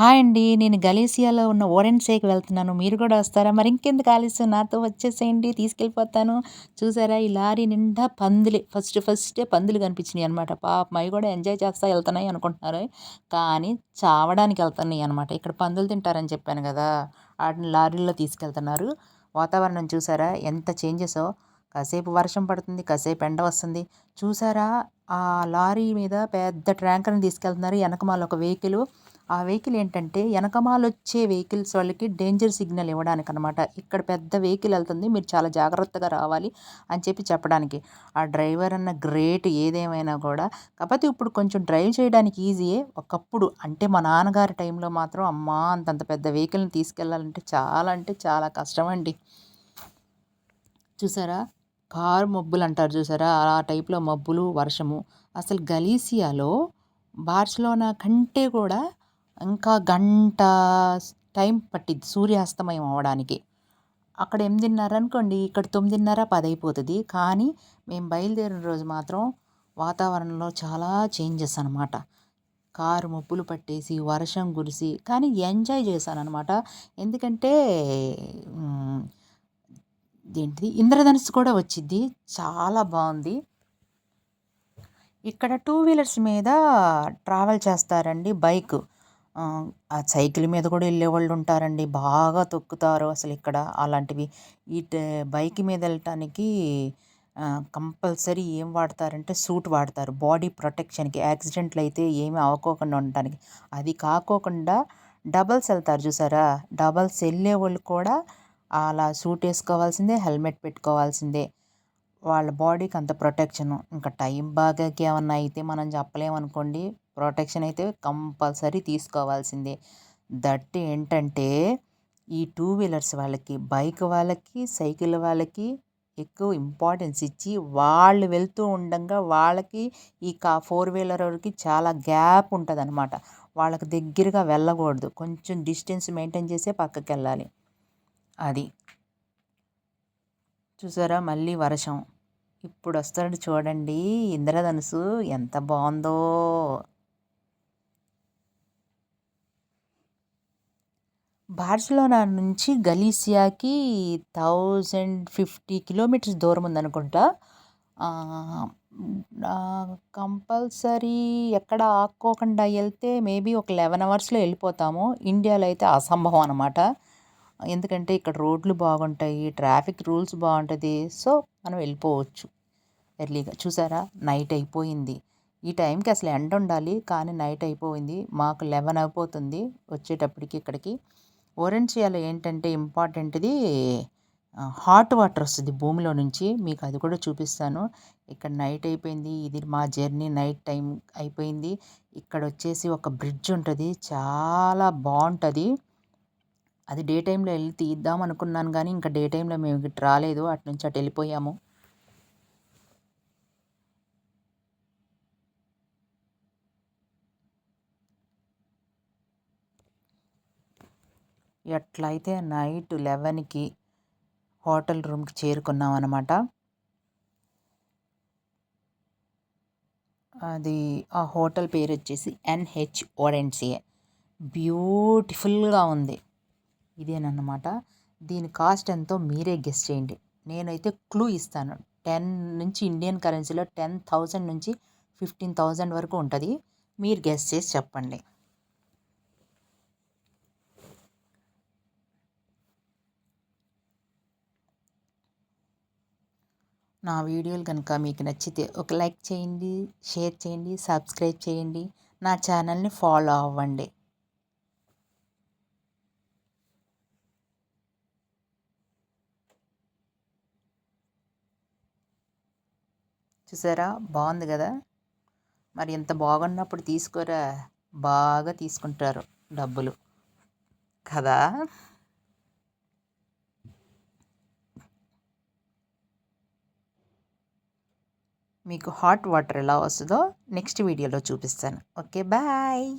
Hi అండి నేను గలీసియాలో ఉన్న ఓరెన్సేకి వెళ్తున్నాను. మీరు కూడా వస్తారా? మరి ఇంకెందుకు ఆలస్యం? నాతో వచ్చేసేయండి తీసుకెళ్ళిపోతాను. చూసారా? ఈ లారీ నిండా పందులే. ఫస్ట్ ఫస్టే పందులు కనిపించినాయి అనమాట పాప అవి కూడా ఎంజాయ్ చేస్తా వెళ్తున్నాయి అనుకుంటున్నారు. కానీ చావడానికి వెళ్తున్నాయి అనమాట ఇక్కడ పందులు తింటారని చెప్పాను కదా వాటిని లారీల్లో తీసుకెళ్తున్నారు. వాతావరణం చూసారా? ఎంత చేంజెసో. కాసేపు వర్షం పడుతుంది కాసేపు ఎండ వస్తుంది. చూసారా? ఆ లారీ మీద పెద్ద ట్యాంకర్ని తీసుకెళ్తున్నారు వెనకమాల ఒక వెహికల్. ఆ వెహికల్ ఏంటంటే వెనకమాల వచ్చే వెహికల్స్ వాళ్ళకి డేంజర్ సిగ్నల్ ఇవ్వడానికి అనమాట ఇక్కడ పెద్ద వెహికల్ వెళ్తుంది మీరు చాలా జాగ్రత్తగా రావాలి అని చెప్పి చెప్పడానికి. ఆ డ్రైవర్ అన్న గ్రేట్ ఏదేమైనా కూడా. కాకపోతే ఇప్పుడు కొంచెం డ్రైవ్ చేయడానికి ఈజీయే. ఒకప్పుడు అంటే మా నాన్నగారి టైంలో మాత్రం అమ్మా అంతంత పెద్ద వెహికల్ని తీసుకెళ్ళాలంటే చాలా అంటే చాలా కష్టం అండి చూసారా? కారు మబ్బులు అంటారు చూసారా? ఆ టైప్లో మబ్బులు వర్షము. అసలు గలీసియాలో బార్సిలోనా కంటే కూడా ఇంకా గంట టైం పట్టిద్ది సూర్యాస్తమయం అవ్వడానికి. అక్కడ ఎనిమిదిన్నర అనుకోండి ఇక్కడ తొమ్మిదిన్నర పది అయిపోతుంది కానీ మేము బయలుదేరిన రోజు మాత్రం వాతావరణంలో చాలా చేంజెస్ అనమాట కారు మబ్బులు పట్టేసి వర్షం కురిసి కానీ ఎంజాయ్ చేశాను అనమాట ఎందుకంటే ఏంటిది ఇంద్రధనుసు కూడా వచ్చింది చాలా బాగుంది. ఇక్కడ టూ వీలర్స్ మీద ట్రావెల్ చేస్తారండి బైక్. ఆ సైకిల్ మీద కూడా వెళ్ళే వాళ్ళు ఉంటారండి. బాగా తొక్కుతారు అసలు ఇక్కడ అలాంటివి. ఈ బైక్ మీద వెళ్ళటానికి కంపల్సరీ ఏం వాడతారంటే సూట్ వాడతారు. బాడీ ప్రొటెక్షన్కి యాక్సిడెంట్లు అయితే ఏమి అవ్వకోకుండా ఉండటానికి. అది కాకోకుండా డబల్స్ వెళ్తారు చూసారా? డబల్స్ వెళ్ళే వాళ్ళు కూడా అలా సూట్ వేసుకోవాల్సిందే హెల్మెట్ పెట్టుకోవాల్సిందే. వాళ్ళ బాడీకి అంత ప్రొటెక్షను. ఇంకా టైం బాగాకి ఏమన్నా అయితే మనం చెప్పలేమనుకోండి ప్రొటెక్షన్ అయితే కంపల్సరీ తీసుకోవాల్సిందే. దట్ ఏంటంటే ఈ టూ వీలర్స్ వాళ్ళకి బైక్ వాళ్ళకి సైకిల్ వాళ్ళకి ఎక్కువ ఇంపార్టెన్స్ ఇచ్చి వాళ్ళు వెళ్తూ ఉండగా వాళ్ళకి ఈ కా ఫోర్ వీలర్ వరకు చాలా గ్యాప్ ఉంటుంది అనమాట వాళ్ళకి దగ్గరగా వెళ్ళకూడదు. కొంచెం డిస్టెన్స్ మెయింటైన్ చేసే పక్కకి వెళ్ళాలి అది. చూసారా? మళ్ళీ వర్షం. ఇప్పుడు వస్తాడు చూడండి. ఇంద్రధనుసు ఎంత బాగుందో. బార్సిలోనా నుంచి గలీసియాకి థౌజండ్ ఫిఫ్టీ కిలోమీటర్స్ దూరం ఉందనుకుంటా. కంపల్సరీ ఎక్కడ ఆక్కోకుండా వెళ్తే మేబీ ఒక లెవెన్ అవర్స్లో వెళ్ళిపోతాము. ఇండియాలో అయితే అసంభవం అనమాట ఎందుకంటే ఇక్కడ రోడ్లు బాగుంటాయి ట్రాఫిక్ రూల్స్ బాగుంటుంది. సో మనం వెళ్ళిపోవచ్చు ఎర్లీగా. చూసారా? నైట్ అయిపోయింది. ఈ టైంకి అసలు ఎండ ఉండాలి కానీ నైట్ అయిపోయింది. మాకు లెవెన్ అయిపోతుంది వచ్చేటప్పటికి ఇక్కడికి. ఓరెంజియాలో ఏంటంటే ఇంపార్టెంట్ది హాట్ వాటర్ వస్తుంది భూమిలో నుంచి. మీకు అది కూడా చూపిస్తాను. ఇక్కడ నైట్ అయిపోయింది. ఇది మా జర్నీ నైట్ టైం అయిపోయింది. ఇక్కడ వచ్చేసి ఒక బ్రిడ్జ్ ఉంటుంది. చాలా బాగుంటుంది. అది డే టైంలో వెళ్ళి తీద్దాం అనుకున్నాను కానీ ఇంకా డే టైంలో మేము ఇటు రాలేదు. అటు నుంచి అటు వెళ్ళిపోయాము. ఎట్లయితే నైట్ లెవెన్కి హోటల్ రూమ్కి చేరుకున్నాం అనమాట అది ఆ హోటల్ పేరు వచ్చేసి ఎన్హెచ్ ఓడెన్సీఏ బ్యూటిఫుల్గా ఉంది. ఇదేనన్నమాట. దీని కాస్ట్ ఎంతో మీరే గెస్ చేయండి. నేనైతే క్లూ ఇస్తాను. టెన్ నుంచి ఇండియన్ కరెన్సీలో టెన్ థౌజండ్ నుంచి ఫిఫ్టీన్ థౌజండ్ వరకు ఉంటుంది. మీరు గెస్ చేసి చెప్పండి. నా వీడియోలు కనుక మీకు నచ్చితే ఒక లైక్ చేయండి షేర్ చేయండి సబ్స్క్రైబ్ చేయండి. నా ఛానల్ని ఫాలో అవ్వండి. చూసారా? బాగుంది కదా? మరి ఎంత బాగున్నప్పుడు తీసుకోరా? బాగా తీసుకుంటారు డబ్బులు. కదా? మీకు హాట్ వాటర్ ఎలా వస్తుందో నెక్స్ట్ వీడియోలో చూపిస్తాను. Okay bye.